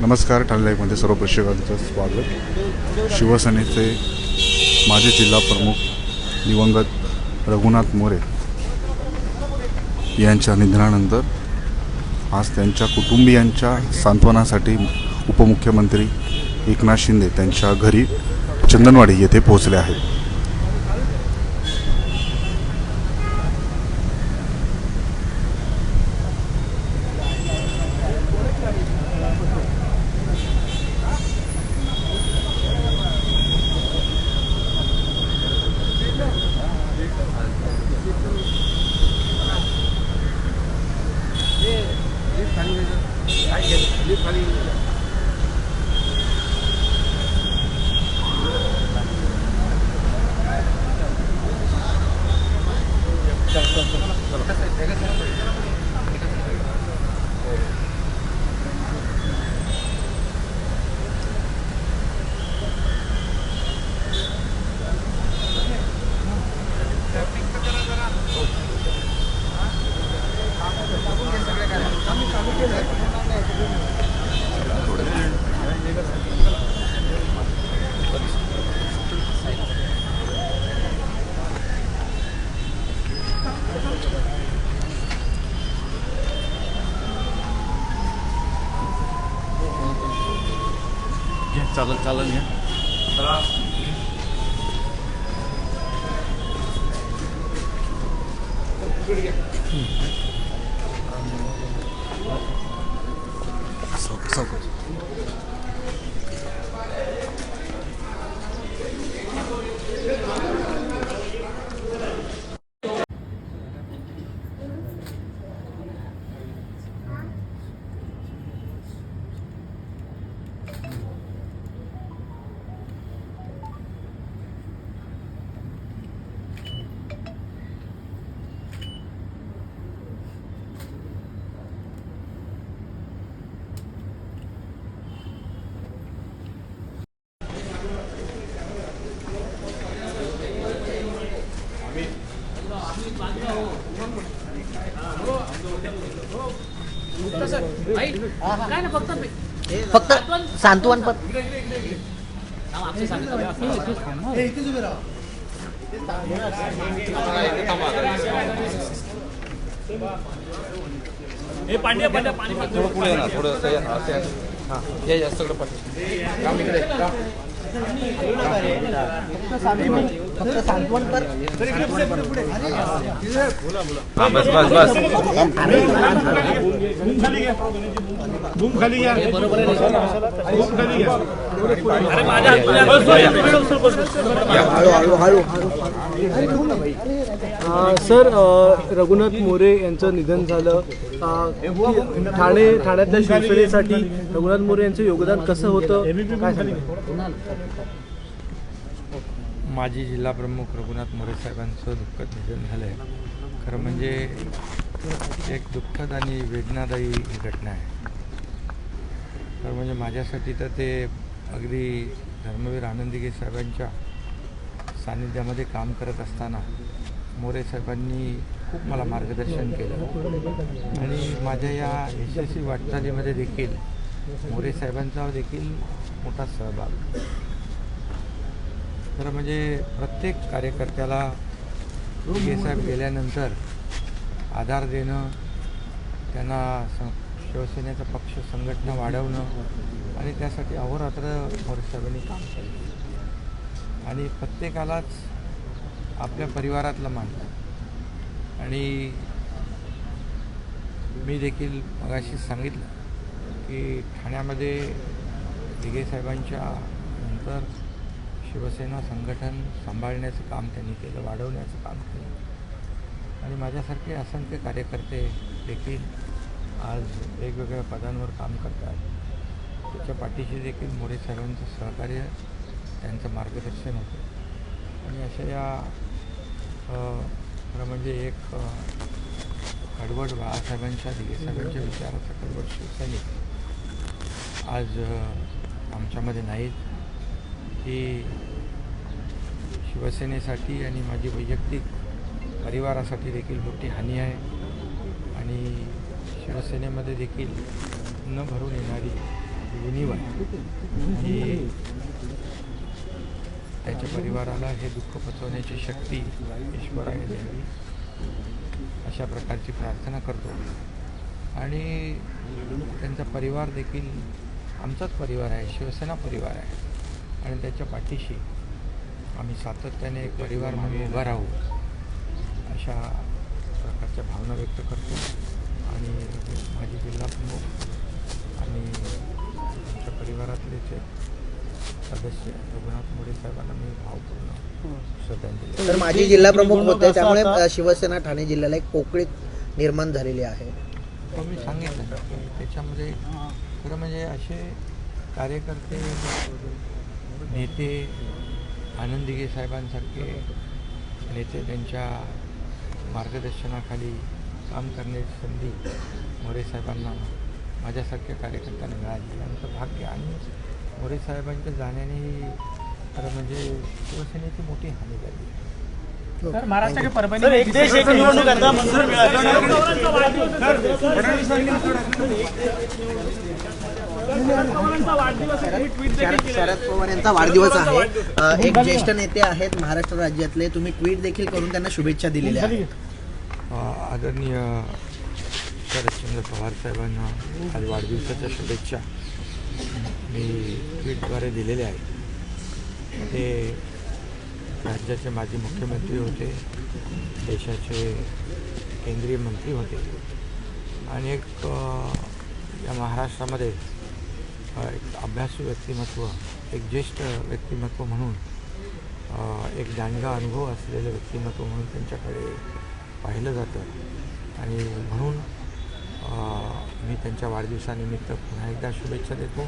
नमस्कार ठाणे लाईफमध्ये सर्व प्रेक्षकांचं स्वागत. शिवसेनेचे माजी जिल्हा प्रमुख दिवंगत रघुनाथ मोरे यांच्या निधनानंतर आज त्यांच्या कुटुंबियांच्या सांत्वनासाठी उपमुख्यमंत्री एकनाथ शिंदे त्यांच्या घरी चंदनवाडी येथे पोहोचले आहेत. I can. घ्या चालेल चालेल घ्या काय ना फक्त फक्त सांत्वन पण हे पांड्या पांड्या पाणी थोडं पुढे ना थोडं असं या- असं या. हां या या सगळं पाठी काम इकडे काम. फक्त सांत्वन पर हां बस बस बस. अरे माझ्या हात- बस, बस, बस, बस. सर रघुनाथ मोरे यांचं निधन झालं. ठाणे ठाण्यातल्या शिवसेनेसाठी रघुनाथ मोरे यांचं योगदान कसं होतं? काय? माजी जिल्हाप्रमुख रघुनाथ मोरे साहेबांचं दुःखद निधन झालं आहे खरं म्हणजे एक दुःखद आणि वेदनादायी ही घटना आहे. तर म्हणजे माझ्यासाठी तर ते अगदी धर्मवीर आनंदीगे साहेबांच्या सानिध्यामध्ये काम करत असताना मोरे साहेबांनी खूप मला मार्गदर्शन केलं. आणि माझ्या या यशस्वी वाटचालीमध्ये देखील मोरे साहेबांचा देखील मोठा सहभाग. तर म्हणजे प्रत्येक कार्यकर्त्याला साहेब गेल्यानंतर आधार देणं त्यांना स शिवसेनेचा पक्ष संघटना वाढवणं आणि त्यासाठी अहोरात्र मोरे साहेबांनी काम केलं. आणि प्रत्येकालाच आपल्या परिवारातलं मानलं. आणि मी देखील मगाशी सांगितलं की ठाण्यामध्ये दिघे साहेबांच्या नंतर शिवसेना संघटन सांभाळण्याचं काम त्यांनी केलं वाढवण्याचं काम केलं. आणि माझ्यासारखे असंख्य कार्यकर्ते देखील आज वेगवेगळ्या पदांवर काम करतात. त्याच्या पाठीशी देखील मोरे साहेबांचं सहकार्य त्यांचं मार्गदर्शन होतं. आणि अशा या खरं म्हणजे एक खडबड बाळासाहेबांच्या दिघे साहेबांच्या विचाराचा कडवड शिवसैनिक आज आमच्यामध्ये नाहीत. ही शिवसेनेसाठी आणि माझी वैयक्तिक परिवारासाठी देखील मोठी हानी आहे. आणि शिवसेनेमध्ये देखील न भरून येणारी माझी आहे त्याच्या परिवाराला हे दुःख पचवण्याची शक्ती ईश्वराने द्यावी. अशा प्रकारची प्रार्थना करतो. आणि त्यांचा परिवार देखील आमचाच परिवार आहे. शिवसेना परिवार आहे. आणि त्याच्या पाठीशी आम्ही सातत्याने एक परिवार म्हणून उभा राहू. अशा प्रकारच्या भावना व्यक्त करतो. आणि माझे जिल्हा प्रमुख आणि आमच्या परिवारातलेच एक सदस्य रघुनाथ मोरे साहेबांना मी भावपूर्ण श्रद्धांजली तर माजी जिल्हा प्रमुख होते त्यामुळे शिवसेना ठाणे जिल्ह्याला एक पोकळीत निर्माण झालेली आहे. तो मी सांगितलं त्याच्यामध्ये खरं म्हणजे असे कार्यकर्ते नेते आनंद दिघे साहेबांसारखे नेते त्यांच्या मार्गदर्शनाखाली काम करण्याची संधी मोरे साहेबांना माझ्यासारख्या कार्यकर्त्यांना मिळाली आमचं भाग्य आणि मोरे साहेबांच्या जाण्याने खरं म्हणजे शिवसेनेची मोठी हानी झाली सर महाराष्ट्राच्या परभणी एक देश एक निवडणूक करता मंजूर शरद शरद पवार यांचा वाढदिवस आहे. एक ज्येष्ठ नेते आहेत महाराष्ट्र राज्यातले. तुम्ही ट्विट देखील करून त्यांना शुभेच्छा दिलेल्या आहेत. आदरणीय शरदचंद्र पवार साहेबांना आज वाढदिवसाच्या शुभेच्छा मी ट्विटद्वारे दिलेल्या आहेत. ते राज्याचे माजी मुख्यमंत्री होते देशाचे केंद्रीय मंत्री होते. आणि एक या महाराष्ट्रामध्ये एक अभ्यासू व्यक्तिमत्व एक ज्येष्ठ व्यक्तिमत्व म्हणून एक दांडगा अनुभव असलेलं व्यक्तिमत्व म्हणून त्यांच्याकडे पाहिलं जातं. आणि म्हणून मी त्यांच्या वाढदिवसानिमित्त पुन्हा एकदा शुभेच्छा देतो.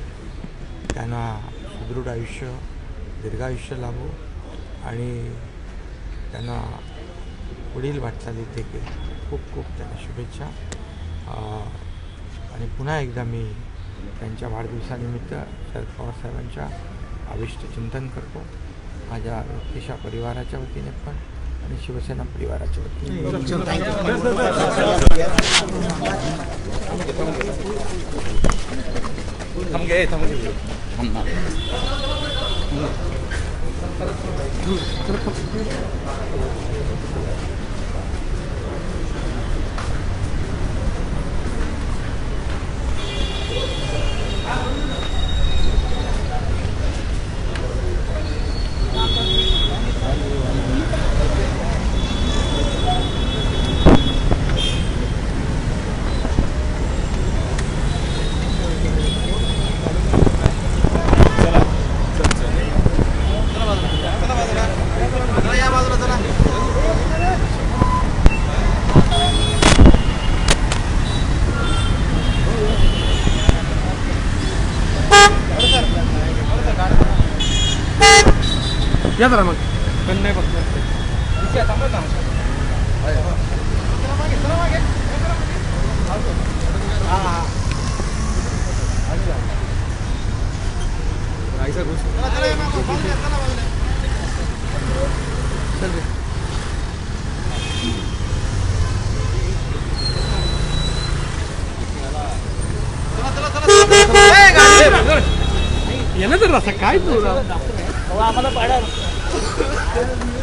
त्यांना सुदृढ आयुष्य दीर्घायुष्य लाभो आणि त्यांना पुढील वाटचालीत देखील खूप खूप त्यांना शुभेच्छा. आणि पुन्हा एकदा मी त्यांच्या वाढदिवसानिमित्त शरद पवार साहेबांच्या आविष्ट चिंतन करतो. माझ्या व्यक्तिशा परिवाराच्या वतीने पण आणि शिवसेना परिवाराच्या वतीने या जरा मग पण नाही बघतो येणं तर रसा काय तू आम्हाला पाडा Yeah.